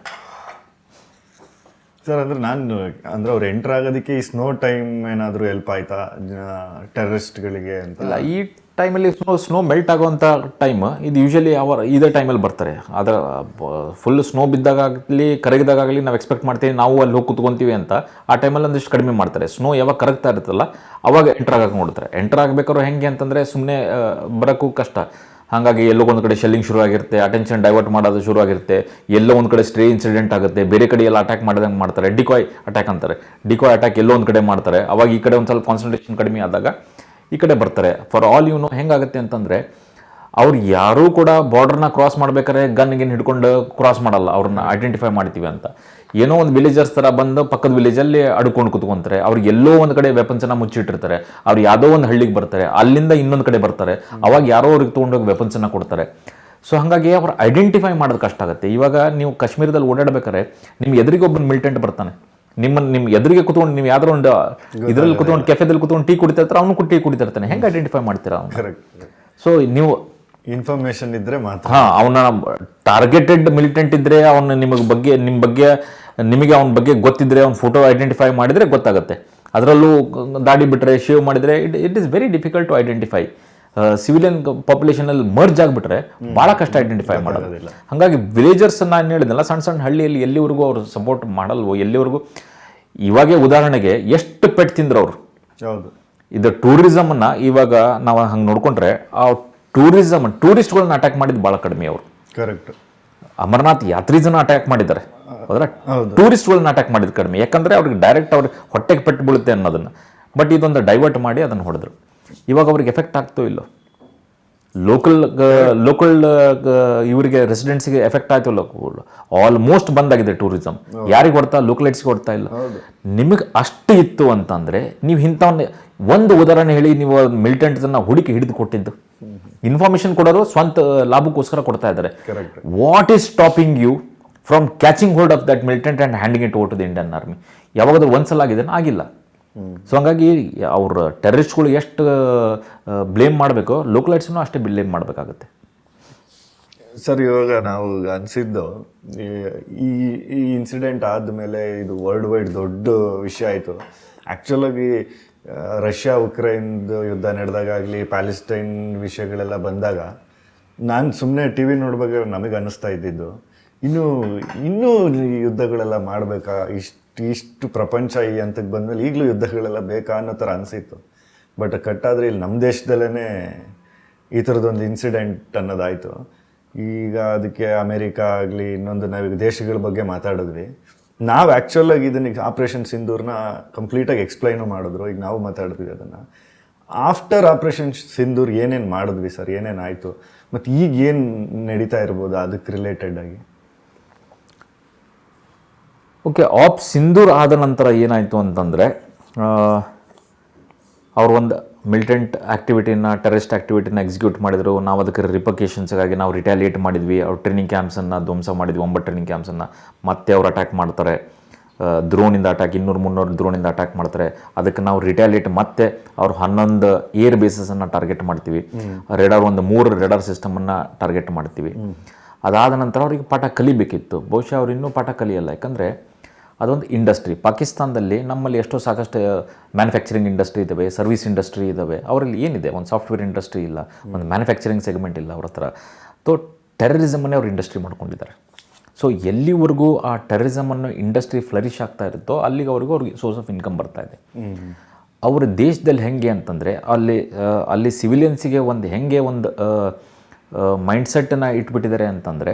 ಸರ್ ಅಂದರೆ ನಾನು ಅಂದರೆ ಅವ್ರು ಎಂಟರ್ ಆಗೋದಕ್ಕೆ ಈ ಸ್ನೋ ಟೈಮ್ ಏನಾದರೂ ಹೆಲ್ಪ್ ಆಯ್ತಾ? ಟೆರರಿಸ್ಟ್ಗಳಿಗೆ ಅಂತ? ಇಲ್ಲ ಈ ಟೈಮಲ್ಲಿ ಸ್ನೋ ಸ್ನೋ ಮೆಲ್ಟ್ ಆಗುವಂಥ ಟೈಮ್ ಇದು ಯೂಶಲಿ ಅವರ್ ಇದೇ ಟೈಮಲ್ಲಿ ಬರ್ತಾರೆ. ಅದರ ಫುಲ್ ಸ್ನೋ ಬಿದ್ದಾಗಲಿ ಕರಗಿದಾಗಲಿ ನಾವು ಎಕ್ಸ್ಪೆಕ್ಟ್ ಮಾಡ್ತೀವಿ ನಾವು ಅಲ್ಲಿ ಹೋಗಿ ಕುತ್ಕೊತೀವಿ ಅಂತ ಆ ಟೈಮಲ್ಲಿ ಒಂದಿಷ್ಟು ಕಡಿಮೆ ಮಾಡ್ತಾರೆ. ಸ್ನೋ ಯಾವಾಗ ಕರಗ್ತಾ ಇರುತ್ತಲ್ಲ ಅವಾಗ ಎಂಟ್ರ್ ಆಗಕ್ಕೆ ನೋಡ್ತಾರೆ. ಎಂಟ್ರ್ ಆಗಬೇಕಾದ್ರೆ ಹೆಂಗೆ ಅಂತಂದರೆ ಸುಮ್ಮನೆ ಬರೋಕ್ಕೂ ಕಷ್ಟ. ಹಾಗಾಗಿ ಎಲ್ಲೋ ಒಂದು ಕಡೆ ಶೆಲ್ಲಿಂಗ್ ಶುರು ಆಗಿರುತ್ತೆ ಅಟೆನ್ಷನ್ ಡೈವರ್ಟ್ ಮಾಡೋದು ಶುರು ಆಗಿರುತ್ತೆ ಎಲ್ಲೋ ಒಂದು ಕಡೆ ಸ್ಟ್ರೇ ಇನ್ಸಿಡೆಂಟ್ ಆಗುತ್ತೆ, ಬೇರೆ ಕಡೆ ಎಲ್ಲ ಅಟ್ಯಾಕ್ ಮಾಡಿದಂಗೆ ಮಾಡ್ತಾರೆ. ಡಿಕಾಯ್ ಅಟ್ಯಾಕ್ ಅಂತಾರೆ. ಡಿಕಾಯ್ ಅಟ್ಯಾಕ್ ಎಲ್ಲೋ ಒಂದು ಕಡೆ ಮಾಡ್ತಾರೆ. ಅವಾಗ ಈ ಕಡೆ ಒಂದು ಸ್ವಲ್ಪ ಕಾನ್ಸಂಟ್ರೇಷನ್ ಕಡಿಮೆ ಆದಾಗ ಈ ಕಡೆ ಬರ್ತಾರೆ. ಫಾರ್ ಆಲ್ ಇವನು ಹೆಂಗಾಗುತ್ತೆ ಅಂತಂದರೆ, ಅವ್ರು ಯಾರೂ ಕೂಡ ಬಾರ್ಡರ್ನ ಕ್ರಾಸ್ ಮಾಡ್ಬೇಕಾದ್ರೆ ಗಿನ್ ಹಿಡ್ಕೊಂಡು ಕ್ರಾಸ್ ಮಾಡಲ್ಲ, ಅವ್ರನ್ನ ಐಡೆಂಟಿಫೈ ಮಾಡ್ತೀವಿ ಅಂತ. ಏನೋ ಒಂದು ವಿಲೇಜರ್ಸ್ ಥರ ಬಂದು ಪಕ್ಕದ ವಿಲೇಜಲ್ಲಿ ಅಡ್ಕೊಂಡು ಕುತ್ಕೊಂತಾರೆ. ಅವ್ರಿಗೆ ಎಲ್ಲೋ ಒಂದು ಕಡೆ ವೆಪನ್ಸನ್ನ ಮುಚ್ಚಿಟ್ಟಿರ್ತಾರೆ. ಅವ್ರು ಯಾವುದೋ ಒಂದು ಹಳ್ಳಿಗೆ ಬರ್ತಾರೆ. ಅಲ್ಲಿಂದ ಇನ್ನೊಂದು ಕಡೆ ಬರ್ತಾರೆ. ಅವಾಗ ಯಾರೋ ಅವ್ರಿಗೆ ತೊಗೊಂಡೋಗಿ ಅನ್ನ ಕೊಡ್ತಾರೆ. ಸೊ ಹಾಗಾಗಿ ಅವ್ರು ಐಡೆಂಟಿಫೈ ಮಾಡೋದು ಕಷ್ಟ ಆಗುತ್ತೆ. ಇವಾಗ ನೀವು ಕಾಶ್ಮೀರದಲ್ಲಿ ಓಡಾಡ್ಬೇಕಾದ್ರೆ ನಿಮ್ಗೆ ಎದುರಿಗೆ ಒಬ್ಬನ ಮಿಲಿಟೆಂಟ್ ಬರ್ತಾನೆ. ನಿಮ್ಮನ್ನ ನಿಮ್ಮ ಎದುರಿಗೆ ಕುತ್ಕೊಂಡು ನೀವು ಯಾವ್ದಾರ ಒಂದು ಇದರಲ್ಲಿ ಕುತ್ಕೊಂಡು ಕೆಫೆದಲ್ಲಿ ಕುತ್ಕೊಂಡು ಟೀ ಕುಡಿತಾ ಇರ್ತಾರೆ ಅವನು ಟೀ ಕುಡಿತಿರ್ತಾನೆ ಹೆಂಗೆ ಐಡೆಂಟಿಫೈ ಮಾಡ್ತೀರಾ ಅವ್ನು? ಸೊ ನೀವು ಇನ್ಫಾರ್ಮೇಶನ್ ಇದ್ರೆ ಮಾತ್ರ. ಹಾ ಅವನ ಟಾರ್ಗೆಟೆಡ್ ಮಿಲಿಟೆಂಟ್ ಇದ್ರೆ ಅವನ ನಿಮಗೆ ಬಗ್ಗೆ ನಿಮ್ಮ ಬಗ್ಗೆ ನಿಮಗೆ ಅವನ ಬಗ್ಗೆ ಗೊತ್ತಿದ್ರೆ ಅವ್ನ ಫೋಟೋ ಐಡೆಂಟಿಫೈ ಮಾಡಿದ್ರೆ ಗೊತ್ತಾಗುತ್ತೆ. ಅದರಲ್ಲೂ ದಾಡಿ ಬಿಟ್ಟರೆ ಶೇವ್ ಮಾಡಿದ್ರೆ it it is very difficult to identify civilian ಪಾಪ್ಯುಲೇಷನಲ್ಲಿ merge ಆಗಿಬಿಟ್ರೆ ಭಾಳ ಕಷ್ಟ ಐಡೆಂಟಿಫೈ ಮಾಡೋದು. ಹಾಗಾಗಿ ವಿಲೇಜರ್ಸ್ ನಾನು ಹೇಳಿದ್ನಲ್ಲ ಸಣ್ಣ ಸಣ್ಣ ಹಳ್ಳಿಯಲ್ಲಿ ಎಲ್ಲಿವರೆಗೂ ಅವರು ಸಪೋರ್ಟ್ ಮಾಡಲ್ವೋ ಎಲ್ಲಿವರೆಗೂ? ಇವಾಗೆ ಉದಾಹರಣೆಗೆ ಎಷ್ಟು ಪೆಟ್ ತಿಂದ್ರು ಅವರು ಹೌದು. ಇದು ಟೂರಿಸಮನ್ನ ಇವಾಗ ನಾವು ಹಂಗೆ ನೋಡ್ಕೊಂಡ್ರೆ ಆ ಟೂರಿಸಮ್ ಟೂರಿಸ್ಟ್ಗಳನ್ನ ಅಟ್ಯಾಕ್ ಮಾಡಿದ್ದು ಭಾಳ ಕಡಿಮೆ ಅವರು. ಕರೆಕ್ಟ್ ಅಮರನಾಥ್ ಯಾತ್ರಿಜನ ಅಟ್ಯಾಕ್ ಮಾಡಿದ್ದಾರೆ. ಹೌದಾ. ಟೂರಿಸ್ಟ್ಗಳನ್ನ ಅಟ್ಯಾಕ್ ಮಾಡಿದ್ದು ಕಡಿಮೆ. ಯಾಕಂದ್ರೆ ಅವ್ರಿಗೆ ಡೈರೆಕ್ಟ್ ಅವ್ರಿಗೆ ಹೊಟ್ಟೆಗೆ ಪೆಟ್ಟು ಬೀಳುತ್ತೆ ಅನ್ನೋದನ್ನ. ಬಟ್ ಇದೊಂದು ಡೈವರ್ಟ್ ಮಾಡಿ ಅದನ್ನು ಹೊಡೆದ್ರು. ಇವಾಗ ಅವ್ರಿಗೆ ಎಫೆಕ್ಟ್ ಆಗ್ತೋ ಇಲ್ಲೋ? ಲೋಕಲ್ ಲೋಕಲ್ ಇವರಿಗೆ ರೆಸಿಡೆಂಟ್ಸ್ಗೆ ಎಫೆಕ್ಟ್ ಆಯ್ತು ಆಲ್ಮೋಸ್ಟ್ ಬಂದಾಗಿದೆ ಟೂರಿಸಮ್ ಯಾರಿಗೆ ಹೊಡ್ತಾ ಲೋಕಲೈಟ್ಸ್ಗೆ ಹೊಡ್ತಾ ಇಲ್ಲ. ನಿಮಗೆ ಅಷ್ಟು ಇತ್ತು ಅಂತಂದ್ರೆ ನೀವು ಇಂಥವನ್ನ ಒಂದು ಉದಾಹರಣೆ ಹೇಳಿ ನೀವು ಮಿಲಿಟೆಂಟ್ಸನ್ನ ಹುಡುಕಿ ಹಿಡಿದು ಕೊಟ್ಟಿದ್ದು. ಇನ್ಫಾರ್ಮೇಶನ್ ಕೊಡೋರು ಸ್ವಂತ ಲಾಭಕ್ಕೋಸ್ಕರ ಕೊಡ್ತಾ ಇದ್ದಾರೆ. Correct what is stopping you from catching hold of that militant and handing it over to the Indian army ಯಾವಾಗಾದ್ರೂ ಒಂದ್ಸಲ ಆಗಿದೆ ಆಗಿಲ್ಲ. ಸೊ ಹಂಗಾಗಿ ಅವ್ರ ಟೆರರಿಸ್ಟ್ಗಳು ಎಷ್ಟು ಬ್ಲೇಮ್ ಮಾಡಬೇಕು ಲೋಕಲೈಟ್ಸ್ನು ಅಷ್ಟೇ ಬ್ಲೇಮ್ ಮಾಡಬೇಕಾಗುತ್ತೆ. ಸರ್ ಇವಾಗ ನಾವು ಅನಿಸಿದ್ದು ಈ ಈ ಇನ್ಸಿಡೆಂಟ್ ಆದಮೇಲೆ ಇದು ವರ್ಲ್ಡ್ ವೈಡ್ ದೊಡ್ಡ ವಿಷಯ ಆಯಿತು. ಆ್ಯಕ್ಚುಲಾಗಿ ರಷ್ಯಾ ಉಕ್ರೈನ್ದು ಯುದ್ಧ ನಡೆದಾಗಲಿ ಪ್ಯಾಲೆಸ್ಟೈನ್ ವಿಷಯಗಳೆಲ್ಲ ಬಂದಾಗ, ನಾನು ಸುಮ್ಮನೆ ಟಿ ವಿ ನೋಡ್ಬೇಕಾದ್ರೆ ನಮಗೆ ಅನ್ನಿಸ್ತಾ ಇದ್ದಿದ್ದು. ಇನ್ನು, ಇನ್ನೂ ಯುದ್ಧಗಳೆಲ್ಲ ಮಾಡಬೇಕಾ? ಇಷ್ಟು ಇಷ್ಟು ಪ್ರಪಂಚ ಈ ಹಂತಕ್ಕೆ ಬಂದಮೇಲೆ ಈಗಲೂ ಯುದ್ಧಗಳೆಲ್ಲ ಬೇಕಾ ಅನ್ನೋ ಥರ ಅನಿಸಿತ್ತು. ಬಟ್ ಕಟ್ಟಾದರೆ ಇಲ್ಲಿ ನಮ್ಮ ದೇಶದಲ್ಲೇ ಈ ಥರದೊಂದು ಇನ್ಸಿಡೆಂಟ್ ಅನ್ನೋದಾಯಿತು. ಈಗ ಅದಕ್ಕೆ ಅಮೇರಿಕಾ ಆಗಲಿ, ಇನ್ನೊಂದು ನಾವು ದೇಶಗಳ ಬಗ್ಗೆ ಮಾತಾಡಿದ್ವಿ. ನಾವು ಆ್ಯಕ್ಚುಲಾಗಿ ಇದನ್ನ ಆಪ್ರೇಷನ್ ಸಿಂಧೂರ್ನ ಕಂಪ್ಲೀಟಾಗಿ ಎಕ್ಸ್ಪ್ಲೈನು ಮಾಡಿದ್ರು. ಈಗ ನಾವು ಮಾತಾಡ್ತೀವಿ ಅದನ್ನು. ಆಫ್ಟರ್ ಆಪ್ರೇಷನ್ ಸಿಂಧೂರ್ ಏನೇನು ಮಾಡಿದ್ವಿ ಸರ್ ಏನೇನು ಆಯಿತು? ಮತ್ತು ಈಗ ಏನು ನಡೀತಾ ಇರ್ಬೋದು ಅದಕ್ಕೆ ರಿಲೇಟೆಡ್ ಆಗಿ? ಓಕೆ ಆಪ್ ಸಿಂಧೂರ್ ಆದ ನಂತರ ಏನಾಯಿತು ಅಂತಂದರೆ ಅವ್ರು ಒಂದು ಮಿಲಿಟೆಂಟ್ ಆ್ಯಕ್ಟಿವಿಟಿನ ಟೆರರಿಸ್ಟ್ ಆ್ಯಕ್ಟಿವಿಟಿನ ಎಕ್ಸಿಕ್ಯೂಟ್ ಮಾಡಿದ್ರು. ನಾವು ಅದಕ್ಕೆ ರಿಪಕೇಷನ್ಸ್ಗಾಗಿ ನಾವು ರಿಟ್ಯಾಲಿಯೇಟ್ ಮಾಡಿದ್ವಿ. ಅವ್ರ ಟ್ರೈನಿಂಗ್ ಕ್ಯಾಂಪ್ಸನ್ನು ಧ್ವಂಸ ಮಾಡಿದ್ವಿ ಒಂಬತ್ತು ಟ್ರೈನಿಂಗ್ ಕ್ಯಾಂಪ್ಸನ್ನು ಮತ್ತೆ ಅವ್ರು ಅಟ್ಯಾಕ್ ಮಾಡ್ತಾರೆ. ದ್ರೋಣಿಂದ ಅಟ್ಯಾಕ್ ಇನ್ನೂರು ಮುನ್ನೂರು ದ್ರೋಣಿಂದ ಅಟ್ಯಾಕ್ ಮಾಡ್ತಾರೆ. ಅದಕ್ಕೆ ನಾವು ರಿಟ್ಯಾಲಿಯೇಟ್ ಮತ್ತೆ ಅವ್ರು ಹನ್ನೊಂದು ಏರ್ ಬೇಸಸನ್ನು ಟಾರ್ಗೆಟ್ ಮಾಡ್ತೀವಿ. ರೆಡಾರ್ ಒಂದು ಮೂರು ರೆಡಾರ್ ಸಿಸ್ಟಮನ್ನು ಟಾರ್ಗೆಟ್ ಮಾಡ್ತೀವಿ. ಅದಾದ ನಂತರ ಅವ್ರಿಗೆ ಪಾಠ ಕಲಿಬೇಕಿತ್ತು. ಬಹುಶಃ ಅವ್ರು ಇನ್ನೂ ಪಾಠ ಕಲಿಯಲ್ಲ. ಯಾಕಂದರೆ ಅದೊಂದು ಇಂಡಸ್ಟ್ರಿ. ಪಾಕಿಸ್ತಾನದಲ್ಲಿ ನಮ್ಮಲ್ಲಿ ಎಷ್ಟೋ ಸಾಕಷ್ಟು ಮ್ಯಾನುಫ್ಯಾಕ್ಚರಿಂಗ್ ಇಂಡಸ್ಟ್ರಿ ಇದ್ದಾವೆ ಸರ್ವಿಸ್ ಇಂಡಸ್ಟ್ರಿ ಇದ್ದಾವೆ ಅವರಲ್ಲಿ ಏನಿದೆ? ಒಂದು ಸಾಫ್ಟ್ವೇರ್ ಇಂಡಸ್ಟ್ರಿ ಇಲ್ಲ, ಒಂದು ಮ್ಯಾನುಫ್ಯಾಕ್ಚರಿಂಗ್ ಸೆಗ್ಮೆಂಟ್ ಇಲ್ಲ ಅವ್ರ ಹತ್ರ. ತೋ ಟೆರರಿಸಮನ್ನೇ ಅವ್ರು ಇಂಡಸ್ಟ್ರಿ ಮಾಡ್ಕೊಂಡಿದ್ದಾರೆ. ಸೊ ಎಲ್ಲಿವರೆಗೂ ಆ ಟೆರರಿಸಮನ್ನು ಇಂಡಸ್ಟ್ರಿ ಫ್ಲರಿಶ್ ಆಗ್ತಾ ಇರುತ್ತೋ ಅಲ್ಲಿಗವರೆಗೂ ಅವ್ರಿಗೆ ಸೋರ್ಸ್ ಆಫ್ ಇನ್ಕಮ್ ಬರ್ತಾ ಇದೆ. ಅವ್ರ ದೇಶದಲ್ಲಿ ಹೆಂಗೆ ಅಂತಂದರೆ, ಅಲ್ಲಿ ಅಲ್ಲಿ ಸಿವಿಲಿಯನ್ಸಿಗೆ ಒಂದು ಹೆಂಗೆ ಒಂದು ಮೈಂಡ್ಸೆಟ್ಟನ್ನು ಇಟ್ಬಿಟ್ಟಿದ್ದಾರೆ ಅಂತಂದರೆ,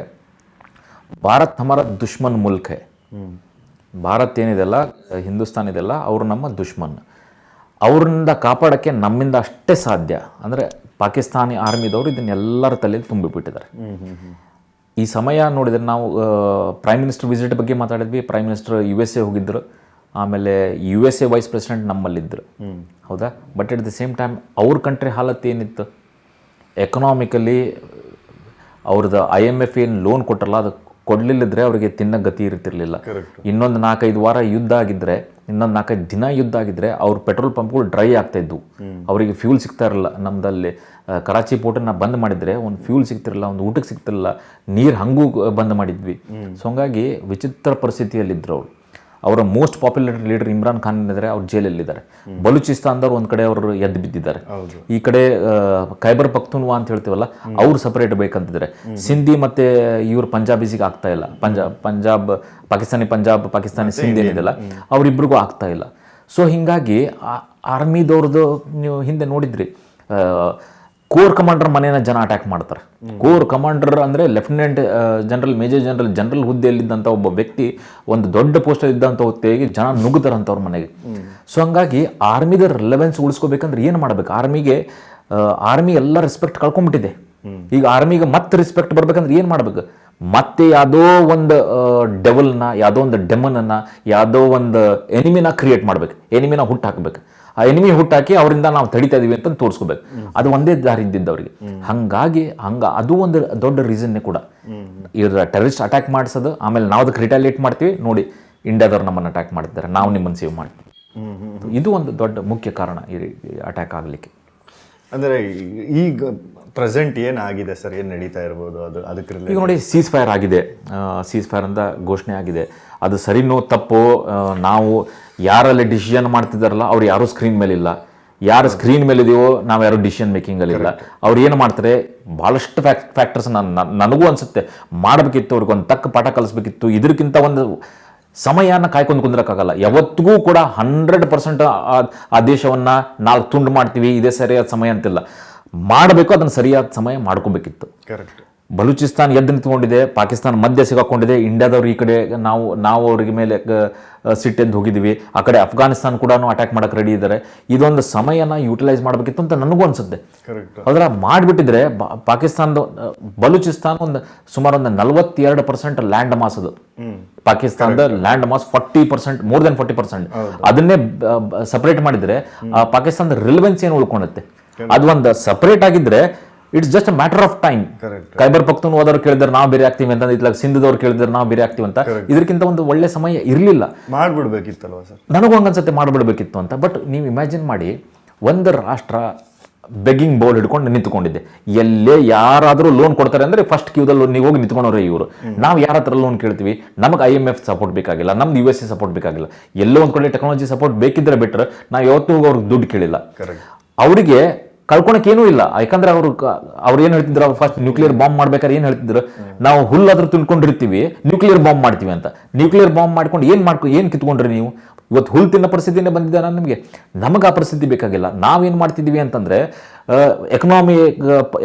ಭಾರತ್ ಹಮಾರ ದುಶ್ಮನ್ ಮುಲ್ಕ್ ಹೈ. ಭಾರತ್ ಏನಿದೆಲ್ಲ, ಹಿಂದೂಸ್ತಾನ್ ಇದೆಲ್ಲ, ಅವರು ನಮ್ಮ ದುಶ್ಮನ್. ಅವ್ರನ್ನ ಕಾಪಾಡೋಕ್ಕೆ ನಮ್ಮಿಂದ ಅಷ್ಟೇ ಸಾಧ್ಯ. ಅಂದರೆ ಪಾಕಿಸ್ತಾನಿ ಆರ್ಮಿದವರು ಇದನ್ನೆಲ್ಲರ ತಲೆಯಲ್ಲಿ ತುಂಬಿಬಿಟ್ಟಿದ್ದಾರೆ. ಈ ಸಮಯ ನೋಡಿದರೆ ನಾವು ಪ್ರೈಮ್ ಮಿನಿಸ್ಟರ್ ವಿಸಿಟ್ ಬಗ್ಗೆ ಮಾತಾಡಿದ್ವಿ. Prime minister U S A ಹೋಗಿದ್ದರು ಆಮೇಲೆ U S A vice president ನಮ್ಮಲ್ಲಿದ್ದರು ಹೌದಾ? But at the same time ಅವ್ರ ಕಂಟ್ರಿ ಹಾಲತ್ ಏನಿತ್ತು? ಎಕನಾಮಿಕಲಿ ಅವ್ರದ್ದು ಐ ಎಂ ಎಫ್ ಏನು ಲೋನ್ ಕೊಟ್ಟರಲ್ಲ ಅದು ಕೊಡಲಿಲ್ಲದ್ರೆ ಅವರಿಗೆ ತಿನ್ನೋ ಗತಿ ಇರ್ತಿರ್ಲಿಲ್ಲ. ಇನ್ನೊಂದು ನಾಲ್ಕೈದು ವಾರ ಯುದ್ಧ ಆಗಿದ್ರೆ ಇನ್ನೊಂದು ನಾಲ್ಕೈದು ದಿನ ಯುದ್ಧ ಆಗಿದ್ರೆ ಅವ್ರ ಪೆಟ್ರೋಲ್ ಪಂಪ್ಗಳು ಡ್ರೈ ಆಗ್ತಾ ಇದ್ವು. ಅವರಿಗೆ ಫ್ಯೂಲ್ ಸಿಗ್ತಾ ಇರಲಿಲ್ಲ ನಮ್ಮದಲ್ಲಿ ಕರಾಚಿ ಪೋರ್ಟನ್ನ ಬಂದ್ ಮಾಡಿದ್ರೆ ಒಂದು ಫ್ಯೂಲ್ ಸಿಗ್ತಿರಲ್ಲ ಒಂದು ಊಟಕ್ಕೆ ಸಿಗ್ತಿರಲ್ಲ ನೀರು ಹಂಗೂ ಬಂದ್ ಮಾಡಿದ್ವಿ. ಸೊ ಹಂಗಾಗಿ ವಿಚಿತ್ರ ಪರಿಸ್ಥಿತಿಯಲ್ಲಿದ್ದರು ಅವರು. ಅವರ most popular leader Imran Khan ಇದ್ದಾರೆ ಅವ್ರು ಜೈಲಲ್ಲಿದ್ದಾರೆ. ಬಲೂಚಿಸ್ತಾನ್ದವ್ರು ಒಂದು ಕಡೆ ಅವರು ಎದ್ದು ಬಿದ್ದಿದ್ದಾರೆ. ಈ ಕಡೆ ಖೈಬರ್ ಪಖ್ತೂನ್ವಾ ಅಂತ ಹೇಳ್ತೀವಲ್ಲ ಅವ್ರು ಸಪರೇಟ್ ಬೇಕಂತಿದ್ದಾರೆ. ಸಿಂಧಿ ಮತ್ತೆ ಇವರು ಪಂಜಾಬಿಸಿಗೆ ಆಗ್ತಾ ಇಲ್ಲ. ಪಂಜಾಬ್ ಪಂಜಾಬ್ ಪಾಕಿಸ್ತಾನಿ ಪಂಜಾಬ್ ಪಾಕಿಸ್ತಾನಿ ಸಿಂಧಿ ಏನಿದೆಲ್ಲ ಅವರಿಬ್ರಿಗೂ ಆಗ್ತಾ ಇಲ್ಲ. ಸೊ ಹಿಂಗಾಗಿ ಆರ್ಮಿದವ್ರದ್ದು ನೀವು ಹಿಂದೆ ನೋಡಿದ್ರಿ ಕೋರ್ ಕಮಾಂಡರ್ ಮನೆಯನ್ನ ಜನ ಅಟ್ಯಾಕ್ ಮಾಡ್ತಾರೆ. ಕೋರ್ ಕಮಾಂಡರ್ ಅಂದ್ರೆ lieutenant general major general general ಹುದ್ದೆಯಲ್ಲಿದ್ದಂಥ ಒಬ್ಬ ವ್ಯಕ್ತಿ, ಒಂದು ದೊಡ್ಡ ಪೋಸ್ಟಲ್ಲಿ ಇದ್ದಂಥ ಹೊತ್ತಿಗೆ ಜನ ಅಂತ ಅವ್ರ ಮನೆಗೆ. ಸೊ ಹಂಗಾಗಿ ಆರ್ಮಿದ ರಿಲೆವೆನ್ಸ್ ಉಳಿಸ್ಕೋಬೇಕಂದ್ರೆ ಏನು ಮಾಡಬೇಕು? ಆರ್ಮಿಗೆ ಆರ್ಮಿ ಎಲ್ಲ ರೆಸ್ಪೆಕ್ಟ್ ಕಳ್ಕೊಂಡ್ಬಿಟ್ಟಿದೆ ಈಗ ಆರ್ಮಿಗೆ ಮತ್ತೆ ರೆಸ್ಪೆಕ್ಟ್ ಬರ್ಬೇಕಂದ್ರೆ ಏನು ಮಾಡಬೇಕು? ಮತ್ತೆ ಯಾವುದೋ ಒಂದು ಡೆವಲ್ನ ಯಾವುದೋ ಒಂದು ಡೆಮನನ್ನು ಯಾವುದೋ ಒಂದು ಎನಿಮಿನ ಕ್ರಿಯೇಟ್ ಮಾಡ್ಬೇಕು. ಎನಿಮಿನ ಹುಟ್ಟು ಹಾಕ್ಬೇಕು. ಆ ಎನಿಮಿ ಹುಟ್ಟಾಕಿ ಅವರಿಂದ ನಾವು ತಡಿತಾ ಇದೀವಿ ಅಂತ ತೋರಿಸ್ಕೋಬೇಕು. ಅದು ಒಂದೇ ದಾರಿ ಅವರಿಗೆ. ಅವ್ರಿಗೆ ಹಂಗಾಗಿ ಹಂಗ ಅದು ಒಂದು ದೊಡ್ಡ ರೀಸನ್ನೇ ಕೂಡ. ಇವ್ರ ಟೆರರಿಸ್ಟ್ ಅಟ್ಯಾಕ್ ಮಾಡಿಸೋದು ಆಮೇಲೆ ನಾವು ಅದಕ್ಕೆ ರಿಟಾಲಿಯೇಟ್ ಮಾಡ್ತೀವಿ. ನೋಡಿ ಇಂಡಿಯಾದವ್ರು ನಮ್ಮನ್ನು ಅಟ್ಯಾಕ್ ಮಾಡ್ತಿದ್ದಾರೆ. ನಾವು ನಿಮ್ಮನ್ನು ಸೇವ್ ಮಾಡ್ತೀವಿ. ಇದು ಒಂದು ದೊಡ್ಡ ಮುಖ್ಯ ಕಾರಣ ಈ ಅಟ್ಯಾಕ್ ಆಗಲಿಕ್ಕೆ. ಅಂದ್ರೆ ಈಗ ಪ್ರೆಸೆಂಟ್ ಏನಾಗಿದೆ ಸರ್? ಏನು ನಡೀತಾ ಇರ್ಬೋದು ಅದು ಅದಕ್ಕೆ ಈಗ ನೋಡಿ ಸೀಸ್ ಫೈರ್ ಆಗಿದೆ. ಸೀಸ್ ಫೈರ್ ಅಂತ ಘೋಷಣೆ ಆಗಿದೆ. ಅದು ಸರಿನೋ ತಪ್ಪೋ ನಾವು ಯಾರಲ್ಲಿ ಡಿಸಿಷನ್ ಮಾಡ್ತಿದ್ದಾರಲ್ಲ ಅವ್ರು ಯಾರೂ ಸ್ಕ್ರೀನ್ ಮೇಲೆ ಇಲ್ಲ ಯಾರು ಸ್ಕ್ರೀನ್ ಮೇಲೆ ಇದೆಯೋ ನಾವು ಯಾರು ಡಿಸಿಷನ್ ಮೇಕಿಂಗಲ್ಲಿ ಇಲ್ಲ ಅವ್ರು ಏನು ಮಾಡ್ತಾರೆ ಭಾಳಷ್ಟು ಫ್ಯಾಕ್ ಫ್ಯಾಕ್ಟರ್ಸ್ ನಾನು ನನಗೂ ಅನಿಸುತ್ತೆ. ಮಾಡಬೇಕಿತ್ತು ಅವ್ರಿಗೆ ಒಂದು ತಕ್ಕ ಪಾಠ ಕಲಿಸ್ಬೇಕಿತ್ತು. ಇದಕ್ಕಿಂತ ಒಂದು ಸಮಯನ ಕಾಯ್ಕೊಂಡು ಕುಂದ್ರಕ್ಕಾಗಲ್ಲ. ಯಾವತ್ತಿಗೂ ಕೂಡ ಹಂಡ್ರೆಡ್ ಪರ್ಸೆಂಟ್ ಆ ದೇಶವನ್ನು ನಾಲ್ಕು ತುಂಡು ಮಾಡ್ತೀವಿ ಇದೇ ಸರಿಯಾದ ಸಮಯ ಅಂತಿಲ್ಲ. ಮಾಡಬೇಕು ಅದನ್ನು ಸರಿಯಾದ ಸಮಯ ಮಾಡ್ಕೊಬೇಕಿತ್ತು. ಕರೆಕ್ಟ್ ಬಲೂಚಿಸ್ತಾನ್ ಎದ್ದು ನಿಂತ್ಕೊಂಡಿದೆ ಪಾಕಿಸ್ತಾನ ಮಧ್ಯೆ ಸಿಗಾಕೊಂಡಿದೆ ಇಂಡಿಯಾದವ್ರು ಈ ಕಡೆ ನಾವು ನಾವು ಅವ್ರಿಗೆ ಮೇಲೆ ಸಿಟ್ಟು ಸಿಟ್ಟೆದ್ದು ಹೋಗಿದ್ದೀವಿ. ಆ ಕಡೆ ಅಫ್ಘಾನಿಸ್ತಾನ್ ಕೂಡ ಅಟ್ಯಾಕ್ ಮಾಡಕ್ಕೆ ರೆಡಿ ಇದ್ದಾರೆ. ಇದೊಂದು ಸಮಯನ ಯೂಟಿಲೈಸ್ ಮಾಡಬೇಕಿತ್ತು ಅಂತ ನನಗೂ ಅನ್ಸುತ್ತೆ. ಅದರ ಮಾಡಿಬಿಟ್ಟಿದ್ರೆ ಪಾಕಿಸ್ತಾನದ ಬಲೂಚಿಸ್ತಾನ್ ಒಂದು ಸುಮಾರು ಒಂದು ನಲವತ್ತೆರಡು ಪರ್ಸೆಂಟ್ ಲ್ಯಾಂಡ್ ಮಾಸ್ ಅದು. ಪಾಕಿಸ್ತಾನದ land mass forty percent more than forty percent ಅದನ್ನೇ ಸಪರೇಟ್ ಮಾಡಿದ್ರೆ ಪಾಕಿಸ್ತಾನದ ರಿಲೆವೆನ್ಸ್ ಏನು ಉಳ್ಕೊಂಡತ್ತೆ? ಅದು ಒಂದು ಸಪರೇಟ್ ಆಗಿದ್ರೆ it's just matter of time Khyber Pakhtun ಹೋದವ್ರು ಕೇಳಿದ್ರೆ ನಾವು ಬೇರೆ ಆಗ್ತೀವಿ ಅಂತ ಇತ್ಲಾಗ ಸಿಂಧದವ್ರು ಕೇಳಿದ್ರೆ ನಾವು ಬೇರೆ ಆಗ್ತೀವಿ ಅಂತ. ಇದಕ್ಕಿಂತ ಒಂದು ಒಳ್ಳೆ ಸಮಯ ಇರಲಿಲ್ಲ. ಮಾಡ್ಬಿಡ್ಬೇಕಿತ್ತಲ್ವಾ ಸರ್? ನನಗೂ ಹಂಗನ್ಸತ್ತೆ ಮಾಡ್ಬಿಡ್ಬೇಕಿತ್ತು ಅಂತ. ಬಟ್ ನೀವು ಇಮ್ಯಾಜಿನ್ ಮಾಡಿ ಒಂದು ರಾಷ್ಟ್ರ ಬೆಗ್ಗಿಂಗ್ ಬೌಲ್ ಹಿಡ್ಕೊಂಡು ನಿಂತ್ಕೊಂಡಿದ್ದೆ ಎಲ್ಲೇ ಯಾರಾದರೂ ಲೋನ್ ಕೊಡ್ತಾರೆ ಅಂದ್ರೆ ಫಸ್ಟ್ ಕ್ಯೂದಲ್ಲಿ ನೀವು ಹೋಗಿ ನಿಂತ್ಕೊಂಡವ್ರೆ ಇವರು. ನಾವು ಯಾರ ಹತ್ರ ಲೋನ್ ಕೇಳ್ತೀವಿ? ನಮಗೆ ಐ ಎಂ ಎಫ್ ಸಪೋರ್ಟ್ ಬೇಕಾಗಿಲ್ಲ ನಮ್ದು ಯು ಎಸ್ ಎ ಸಪೋರ್ಟ್ ಬೇಕಾಗಿಲ್ಲ. ಎಲ್ಲೋ ಒಂದು ಕಡೆ ಟೆಕ್ನಾಲಜಿ ಸಪೋರ್ಟ್ ಬೇಕಿದ್ರೆ ಬಿಟ್ಟರೆ ನಾವು ಯಾವತ್ತೂ ಅವ್ರಿಗೆ ದುಡ್ಡು ಕೇಳಿಲ್ಲ. ಅವರಿಗೆ ಕಳ್ಕೊಳಕ್ಕೆ ಏನೂ ಇಲ್ಲ. ಯಾಕಂದ್ರೆ ಅವರು ಅವ್ರು ಏನು ಹೇಳ್ತಿದ್ರು? ಫಸ್ಟ್ ನ್ಯೂಕ್ಲಿಯರ್ ಬಾಂಬ್ ಮಾಡ್ಬೇಕಾದ್ರೆ ಏನು ಹೇಳ್ತಿದ್ರು? ನಾವು ಹುಲ್ಲಾದ್ರೂ ತಿನ್ಕೊಂಡಿರ್ತೀವಿ ನ್ಯೂಕ್ಲಿಯರ್ ಬಾಂಬ್ ಮಾಡ್ತೀವಿ ಅಂತ. ನ್ಯೂಕ್ಲಿಯರ್ ಬಾಂಬ್ ಮಾಡ್ಕೊಂಡು ಏನು ಮಾಡ್ಕೊ ಏನು ಕಿತ್ಕೊಂಡ್ರಿ ನೀವು? ಇವತ್ತು ಹುಲ್ ತಿನ್ನೋ ಪರಿಸ್ಥಿತಿನೇ ಬಂದಿದೆ ನಿಮಗೆ. ನಮಗೆ ಆ ಪರಿಸ್ಥಿತಿ ಬೇಕಾಗಿಲ್ಲ. ನಾವೇನು ಮಾಡ್ತಿದ್ದೀವಿ ಅಂತಂದ್ರೆ ಎಕನಾಮಿ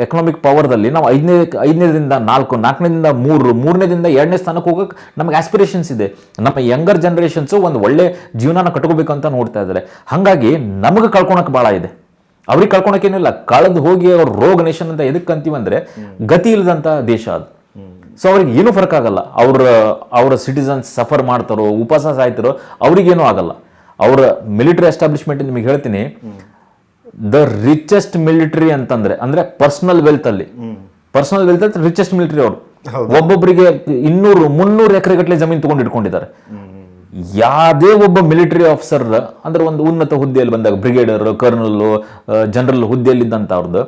ಎಕನಾಮಿಕ್ ಪವರ್ದಲ್ಲಿ ನಾವು ಐದನೇ ಐದನೇದಿಂದ ನಾಲ್ಕು ನಾಲ್ಕನೇದಿಂದ ಮೂರು ಮೂರನೇದಿಂದ ಎರಡನೇ ಸ್ಥಾನಕ್ಕೆ ಹೋಗೋಕೆ ನಮಗೆ ಆಸ್ಪಿರೇಷನ್ಸ್ ಇದೆ. ನಮ್ಮ ಯಂಗರ್ ಜನ್ರೇಷನ್ಸು ಒಂದು ಒಳ್ಳೆ ಜೀವನನ ಕಟ್ಕೋಬೇಕು ಅಂತ ನೋಡ್ತಾ ಇದ್ದಾರೆ. ಹಾಗಾಗಿ ನಮಗೆ ಕಳ್ಕೊಳಕ್ಕೆ ಭಾಳ ಇದೆ. ಅವ್ರಿಗೆ ಕಳ್ಕೊಳಕ್ಕೇನಿಲ್ಲ ಕಳೆದು ಹೋಗಿ ಅವ್ರ ರೋಗ ನೇಷನ್ ಅಂತ ಎದಕ್ಕೆ ಅಂತೀವಿ ಅಂದ್ರೆ ಗತಿ ಇಲ್ಲದಂತ ದೇಶ ಅದು. ಸೊ ಅವ್ರಿಗೆ ಏನೂ ಫರ್ಕ್ ಆಗಲ್ಲ. ಅವ್ರ ಅವರ ಸಿಟಿಸನ್ಸ್ ಸಫರ್ ಮಾಡ್ತಾರೋ ಉಪವಾಸ ಸಾಯ್ತಾರೋ ಅವ್ರಿಗೇನೂ ಆಗಲ್ಲ. ಅವರ ಮಿಲಿಟರಿ ಎಸ್ಟಾಬ್ಲಿಷ್ಮೆಂಟ್ ನಿಮಗೆ ಹೇಳ್ತೀನಿ ದ ರಿಚೆಸ್ಟ್ ಮಿಲಿಟರಿ ಅಂತಂದ್ರೆ ಅಂದ್ರೆ ಪರ್ಸನಲ್ ವೆಲ್ತ್ ಅಲ್ಲಿ. ಪರ್ಸನಲ್ ವೆಲ್ತ್ ಅಂತ ರಿಚೆಸ್ಟ್ ಮಿಲಿಟರಿ ಅವರು. ಒಬ್ಬೊಬ್ಬರಿಗೆ ಇನ್ನೂರು ಮುನ್ನೂರು ಎಕರೆ ಗಟ್ಟಲೆ ಜಮೀನು ತಗೊಂಡು ಇಟ್ಕೊಂಡಿದ್ದಾರೆ. ಯಾವುದೇ ಒಬ್ಬ ಮಿಲಿಟರಿ ಆಫೀಸರ್ ಅಂದ್ರೆ ಒಂದು ಉನ್ನತ ಹುದ್ದೆಯಲ್ಲಿ ಬಂದಾಗ ಬ್ರಿಗೇಡರ್ ಕರ್ನಲ್ ಜನರಲ್ ಹುದ್ದೆಯಲ್ಲಿದ್ದಂಥ ಅವ್ರದ್ದು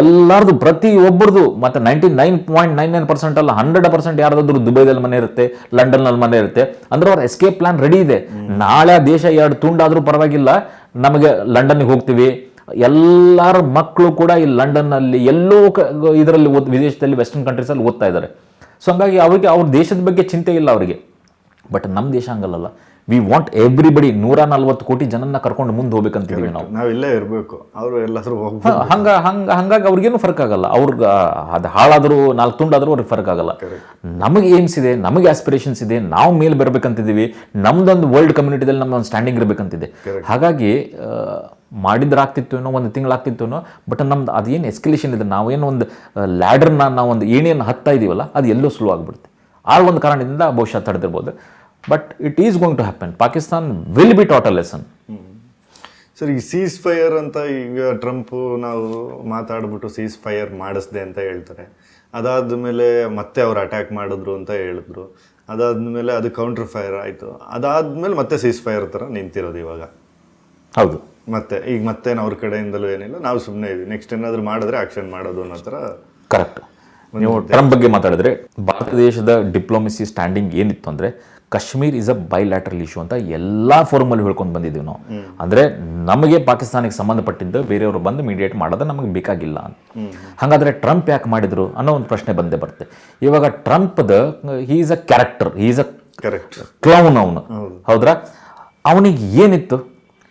ಎಲ್ಲರದು ಪ್ರತಿ ಒಬ್ಬರದು ಮತ್ತೆ ninety nine point nine nine percent ಅಲ್ಲ ಹಂಡ್ರೆಡ್ ಪರ್ಸೆಂಟ್ ಯಾರ್ದಾದ್ರು ದುಬೈದಲ್ಲಿ ಮನೆ ಇರುತ್ತೆ, ಲಂಡನ್ನಲ್ಲಿ ಮನೆ ಇರುತ್ತೆ, ಅಂದ್ರೆ ಅವ್ರ ಎಸ್ಕೇಪ್ ಪ್ಲಾನ್ ರೆಡಿ ಇದೆ. ನಾಳೆ ದೇಶ ಎರಡು ತುಂಡಾದರೂ ಪರವಾಗಿಲ್ಲ, ನಮಗೆ ಲಂಡನ್ಗೆ ಹೋಗ್ತೀವಿ. ಎಲ್ಲರ ಮಕ್ಕಳು ಕೂಡ ಈ ಲಂಡನ್ನಲ್ಲಿ ಎಲ್ಲೋ ಇದರಲ್ಲಿ ವಿದೇಶದಲ್ಲಿ ವೆಸ್ಟರ್ನ್ ಕಂಟ್ರೀಸಲ್ಲಿ ಓದ್ತಾ ಇದ್ದಾರೆ. ಸೊ ಹಂಗಾಗಿ ಅವರಿಗೆ ಅವ್ರ ದೇಶದ ಬಗ್ಗೆ ಚಿಂತೆ ಇಲ್ಲ ಅವರಿಗೆ. ಬಟ್ ನಮ್ಮ ದೇಶ ಹಂಗಲ್ಲ ವಿ ವಾಂಟ್ ಎವ್ರಿಬಡಿ ನೂರ ನಲ್ವತ್ತು ಕೋಟಿ ಜನನ್ನ ಕರ್ಕೊಂಡು ಮುಂದೆ ಹೋಗ್ಬೇಕಂತಿದೀವಿ ನಾವು. ನಾವ್ ಇಲ್ಲೇ ಇರಬೇಕು. ಅವ್ರು ಎಲ್ಲಾದ್ರೂ ಹಂಗ ಹಂಗ ಹಂಗಾಗಿ ಅವ್ರಿಗೇನು ಫರ್ಕ್ ಆಗಲ್ಲ. ಅವ್ರಿಗೆ ಅದು ಹಾಳಾದರೂ ನಾಲ್ಕು ತುಂಡಾದರೂ ಅವ್ರಿಗೆ ಫರ್ಕ್ ಆಗಲ್ಲ. ನಮಗೆ ಏಮ್ಸ್ ಇದೆ ನಮಗೆ ಆಸ್ಪಿರೇಷನ್ಸ್ ಇದೆ ನಾವು ಮೇಲೆ ಬರಬೇಕಂತಿದ್ದೀವಿ ನಮ್ದೊಂದು ವರ್ಲ್ಡ್ ಕಮ್ಯುನಿಟಿದಲ್ಲಿ ಒಂದು ಸ್ಟ್ಯಾಂಡಿಂಗ್ ಇರಬೇಕಂತಿದೆ. ಹಾಗಾಗಿ ಮಾಡಿದ್ರೆ ಆಗ್ತಿತ್ತು ಏನೋ ಒಂದು ತಿಂಗಳಾಗ್ತಿತ್ತು ಏನೋ ಬಟ್ ನಮ್ದು ಅದೇನು ಎಸ್ಕಲೇಷನ್ ಇದೆ ನಾವೇನೋ ಒಂದು ಲ್ಯಾಡರ್ನ ನಾವು ಒಂದು ಏಣಿಯನ್ನು ಹತ್ತಾ ಇದೀವಲ್ಲ ಅದು ಎಲ್ಲೋ ಸ್ಲೋ ಆಗಿಬಿಡುತ್ತೆ ಆ ಒಂದು ಕಾರಣದಿಂದ ಬಹುಶಃ ತಡೆದಿರ್ಬೋದು. But it is going to happen Pakistan will be total lesson sir ಈ ಸೀಸ್ ಫೈರ್ ಅಂತ ಈಗ ಟ್ರಂಪ್ ನಾವು ಮಾತಾಡ್ಬಿಟ್ಟು ಸೀಸ್ ಫೈರ್ ಮಾಡಿಸ್ದೆ ಅಂತ ಹೇಳ್ತಾರೆ. ಅದಾದ ಮೇಲೆ ಮತ್ತೆ ಅವ್ರು ಅಟ್ಯಾಕ್ ಮಾಡಿದ್ರು ಅಂತ ಹೇಳಿದ್ರು. ಅದಾದಮೇಲೆ ಅದು ಕೌಂಟರ್ ಫೈರ್ ಆಯ್ತು. ಅದಾದ್ಮೇಲೆ ಮತ್ತೆ ಸೀಸ್ ಫೈರ್ ಥರ ನಿಂತಿರೋದು ಇವಾಗ. ಹೌದು. ಮತ್ತೆ ಈಗ ಮತ್ತೇನು ಅವ್ರ ಕಡೆಯಿಂದಲೂ ಏನಿಲ್ಲ. ನಾವು ಸುಮ್ಮನೆ ಇದ್ದೀವಿ ನೆಕ್ಸ್ಟ್ ಏನಾದರೂ ಮಾಡಿದ್ರೆ ಆ್ಯಕ್ಷನ್ ಮಾಡೋದು ಅನ್ನೋ ಥರ ಕರೆಕ್ಟ್ ನೀವು ಟ್ರಂಪ್ ಬಗ್ಗೆ ಮಾತಾಡಿದ್ರೆ ಭಾರತ ದೇಶದ ಡಿಪ್ಲೊಮಸಿ ಸ್ಟ್ಯಾಂಡಿಂಗ್ ಏನಿತ್ತು ಅಂದ್ರೆ Kashmir is a bilateral issue ಅಂತ ಎಲ್ಲಾ ಫೋರಮಲ್ಲಿ ಹೇಳ್ಕೊಂಡು ಬಂದಿದ್ದೀವಿ ನಾವು. ಅಂದ್ರೆ ನಮಗೆ ಪಾಕಿಸ್ತಾನಕ್ಕೆ ಸಂಬಂಧಪಟ್ಟಿದ್ದು ಬೇರೆಯವರು ಬಂದು ಮೀಡಿಯೇಟ್ ಮಾಡೋದು ನಮಗೆ ಬೇಕಾಗಿಲ್ಲ ಅಂತ. ಹಾಗಾದ್ರೆ ಟ್ರಂಪ್ ಯಾಕೆ ಮಾಡಿದ್ರು ಅನ್ನೋ ಒಂದು ಪ್ರಶ್ನೆ ಬಂದೇ ಬರುತ್ತೆ. ಇವಾಗ ಟ್ರಂಪ್ದ he is a character he is a clown ಅವನು. ಹೌದ್ರಾ? ಅವನಿಗೆ ಏನಿತ್ತು?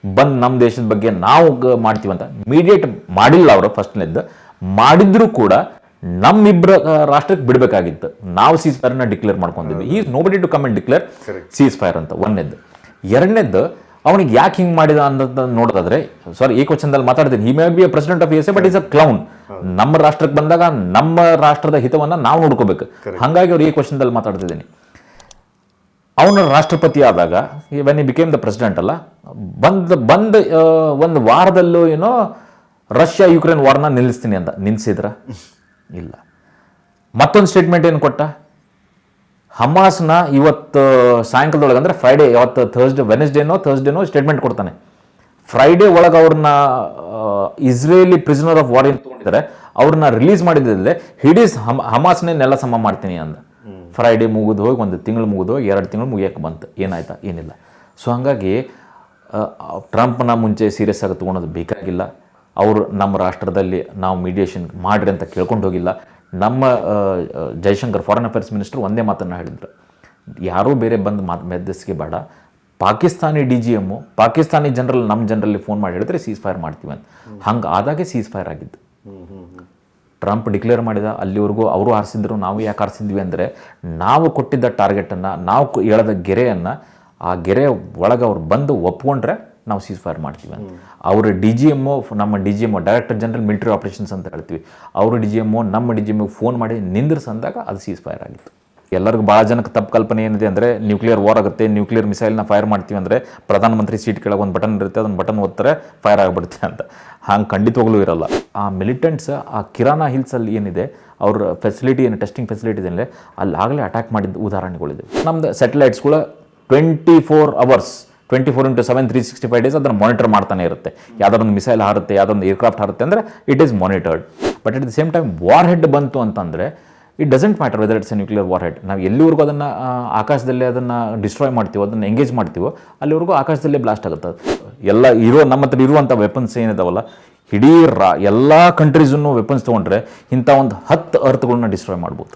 ಬಂದು ನಮ್ಮ ದೇಶದ ಬಗ್ಗೆ ನಾವು ಮಾಡ್ತೀವಂತ ಮಾಡ್ತೀವಿ ಅಂತ. ಮೀಡಿಯೇಟ್ ಮಾಡಿಲ್ಲ ಅವರು ಫಸ್ಟ್ನೇದ್ದು ಮಾಡಿದ್ರು ಕೂಡ ನಮ್ಮಿಬ್ಬರ ರಾಷ್ಟ್ರಕ್ಕೆ ಬಿಡಬೇಕಾಗಿತ್ತು. ನಾವು ಸೀಸ್ ಫೈರ್ನ ಡಿಕ್ಲೇರ್ ಮಾಡ್ಕೊಂಡಿದ್ವಿ. ಈ nobody to come and declare ceasefire ಅಂತ. ಒಂದನೇದ್ದು. ಎರಡನೇದ್ದು ಅವನಿಗೆ ಯಾಕೆ ಹಿಂಗೆ ಮಾಡಿದ ಅಂತ ನೋಡೋದಾದ್ರೆ ಸಾರಿ ಈ ಕ್ವಶನ್ದಲ್ಲಿ ಮಾತಾಡ್ತೀನಿ. He may be a president of S A but is a clown ನಮ್ಮ ರಾಷ್ಟ್ರಕ್ಕೆ ಬಂದಾಗ ನಮ್ಮ ರಾಷ್ಟ್ರದ ಹಿತವನ್ನ ನಾವು ನೋಡ್ಕೋಬೇಕು. ಹಾಗಾಗಿ ಅವ್ರು ಈ ಕ್ವಶನ್ದಲ್ಲಿ ಮಾತಾಡ್ತಿದ್ದೀನಿ. ಅವನು ರಾಷ್ಟ್ರಪತಿ ಆದಾಗ when he became the president ಅಲ್ಲ ಬಂದ ಬಂದ ಒಂದು ವಾರದಲ್ಲೂ ಏನೋ ರಷ್ಯಾ ಯುಕ್ರೇನ್ ವಾರ್ನ ನಿಲ್ಲಿಸ್ತೀನಿ ಅಂತ. ನಿಲ್ಸಿದ್ರ? ಇಲ್ಲ. ಮತ್ತೊಂದು ಸ್ಟೇಟ್ಮೆಂಟ್ ಏನು ಕೊಟ್ಟ? ಹಮಾಸ್ನ ಇವತ್ತು, ಸಾಯಂಕಾಲದೊಳಗೆ ಅಂದರೆ ಫ್ರೈಡೇ ಯಾವತ್ತು ಥರ್ಸ್ಡೇ ವೆನೆಸ್ಡೇನೋ ಥರ್ಸ್ಡೇನೋ ಸ್ಟೇಟ್ಮೆಂಟ್ ಕೊಡ್ತಾನೆ. ಫ್ರೈಡೇ ಒಳಗೆ ಅವ್ರನ್ನ ಇಸ್ರೇಲಿ ಪ್ರಿಸನರ್ ಆಫ್ ವಾರ್ ಏನು ತೊಗೊಂಡಿದ್ದಾರೆ ಅವ್ರನ್ನ ರಿಲೀಸ್ ಮಾಡಿದ್ರೆ ಹಿಡೀಸ್ ಹಮ್, ಹಮಾಸ್ನೇ ನೆಲ ಸಮ ಮಾಡ್ತೀನಿ ಅಂದ. ಫ್ರೈಡೇ ಮುಗಿದು ಹೋಗಿ, ಒಂದು ತಿಂಗಳು ಮುಗಿದು ಹೋಗಿ, ಎರಡು ತಿಂಗಳು ಮುಗಿಯೋಕೆ ಬಂತು. ಏನಾಯ್ತಾ? ಏನಿಲ್ಲ. ಸೊ ಹಾಗಾಗಿ ಟ್ರಂಪ್ನ ಮುಂಚೆ ಸೀರಿಯಸ್ ಆಗಿ ತೊಗೊಳೋದು ಬೇಕಾಗಿಲ್ಲ. ಅವರು ನಮ್ಮ ರಾಷ್ಟ್ರದಲ್ಲಿ ನಾವು ಮೀಡಿಯೇಷನ್ ಮಾಡಿರಿ ಅಂತ ಕೇಳ್ಕೊಂಡು ಹೋಗಿಲ್ಲ. ನಮ್ಮ ಜೈಶಂಕರ್ ಫಾರಿನ್ ಅಫೇರ್ಸ್ ಮಿನಿಸ್ಟರ್ ಒಂದೇ ಮಾತನ್ನು ಹೇಳಿದ್ರು. ಯಾರೂ ಬೇರೆ ಬಂದು ಮಾತು ಮೆದ್ದಸಿಗೆ ಬೇಡ. Pakistani D G M Pakistani general ನಮ್ಮ ಜನರಲ್ಲಿ ಫೋನ್ ಮಾಡಿ ಹೇಳಿದ್ರೆ ಸೀಸ್ ಫೈರ್ ಮಾಡ್ತೀವಿ ಅಂತ. ಹಂಗೆ ಆದಾಗೆ ಸೀಸ್ ಫೈರ್ ಆಗಿದ್ದು. ಟ್ರಂಪ್ ಡಿಕ್ಲೇರ್ ಮಾಡಿದ, ಅಲ್ಲಿವರೆಗೂ ಅವರು ಆರಿಸಿದ್ರು, ನಾವು ಯಾಕೆ ಆರಿಸಿದ್ವಿ ಅಂದರೆ, ನಾವು ಕೊಟ್ಟಿದ್ದ ಟಾರ್ಗೆಟನ್ನು ನಾವು ಹೇಳದ ಎಳೆದ ಗೆರೆಯನ್ನು, ಆ ಗೆರೆ ಒಳಗೆ ಅವ್ರು ಬಂದು ಒಪ್ಕೊಂಡ್ರೆ ನಾವು ಸೀಸ್ ಫೈರ್ ಮಾಡ್ತೀವಿ ಅಂತ. ಅವರು ಡಿ ಜಿ ಎಂ ಒ ನಮ್ಮ D G O director general military operations ಅಂತ ಹೇಳ್ತೀವಿ. ಅವರು ಡಿ ಜಿ ಒ ನಮ್ಮ ಡಿ ಜಿ ಎಮ್ಗೆ ಫೋನ್ ಮಾಡಿ ನಿಂದ್ರಿಸಂದಾಗ ಅದು ಸೀಸ್ ಫೈರ್ ಆಗಿತ್ತು. ಎಲ್ಲರಿಗೂ ಭಾಳ ಜನಕ್ಕೆ ತಪ್ಪು ಕಲ್ಪನೆ ಏನಿದೆ ಅಂದರೆ ನ್ಯೂಕ್ಲಿಯರ್ ವಾರ್ ಆಗುತ್ತೆ ನ್ಯೂಕ್ಲಿಯರ್ ಮಿಸೈಲ್ನ ಫೈರ್ ಮಾಡ್ತೀವಿ ಅಂದರೆ ಪ್ರಧಾನಮಂತ್ರಿ ಸೀಟ್ ಕೆಳಗೆ ಒಂದು ಬಟನ್ ಇರುತ್ತೆ, ಅದನ್ನು ಬಟನ್ ಒತ್ತರೆ ಫೈರ್ ಆಗಿಬಿಡುತ್ತೆ ಅಂತ. ಹಂಗೆ ಖಂಡಿತವಾಗ್ಲೂ ಇರಲ್ಲ. ಆ ಮಿಲಿಟೆಂಟ್ಸ್ ಆ ಕಿರಾನಾ ಹಿಲ್ಸಲ್ಲಿ ಏನಿದೆ, ಅವ್ರ ಫೆಸಿಲಿಟಿ ಏನು ಟೆಸ್ಟಿಂಗ್ ಫೆಸಿಲಿಟಿ ಇದೆ ಅಲ್ಲಿ ಆಗಲೇ ಅಟ್ಯಾಕ್ ಮಾಡಿದ ಉದಾಹರಣೆಗಳಿದೆ. ನಮ್ದು ಸ್ಯಾಟಲೈಟ್ಸ್ಗಳು twenty four hours twenty four into seven three sixty five days ಅದನ್ನು ಮಾನಿಟರ್ ಮಾಡ್ತಾನೆ ಇರುತ್ತೆ. ಯಾವ್ದಾರೊಂದು ಮಿಸೈಲ್ ಹಾರುತ್ತೆ ಯಾವ್ದೊಂದು ಏರ್ಕ್ರಾಫ್ಟ್ ಹಾರುತ್ತೆ ಅಂದರೆ it is monitored but at the same time warhead ಬಂತು ಅಂತಂದರೆ it doesn't matter whether it's a nuclear warhead ನಾವು ಎಲ್ಲಿವರೆಗೂ ಅದನ್ನು ಆಕಾಶದಲ್ಲೇ ಅದನ್ನು ಡಿಸ್ಟ್ರಾಯ್ ಮಾಡ್ತೀವೋ, ಅದನ್ನು ಎಂಗೇಜ್ ಮಾಡ್ತೀವೋ, ಅಲ್ಲಿವರೆಗೂ ಆಕಾಶದಲ್ಲೇ ಬ್ಲಾಸ್ಟ್ ಆಗುತ್ತೆ. ಎಲ್ಲ ಇರೋ, ನಮ್ಮ ಹತ್ರ ಇರುವಂಥ ವೆಪನ್ಸ್ ಏನಿದಾವಲ್ಲ ಇಡೀ ರಾ, ಎಲ್ಲ ಕಂಟ್ರೀಸನ್ನು ವೆಪನ್ಸ್ ತೊಗೊಂಡ್ರೆ ಇಂಥ ಒಂದು ಹತ್ತು ಅರ್ಥಗಳನ್ನ ಡಿಸ್ಟ್ರಾಯ್ ಮಾಡ್ಬೋದು.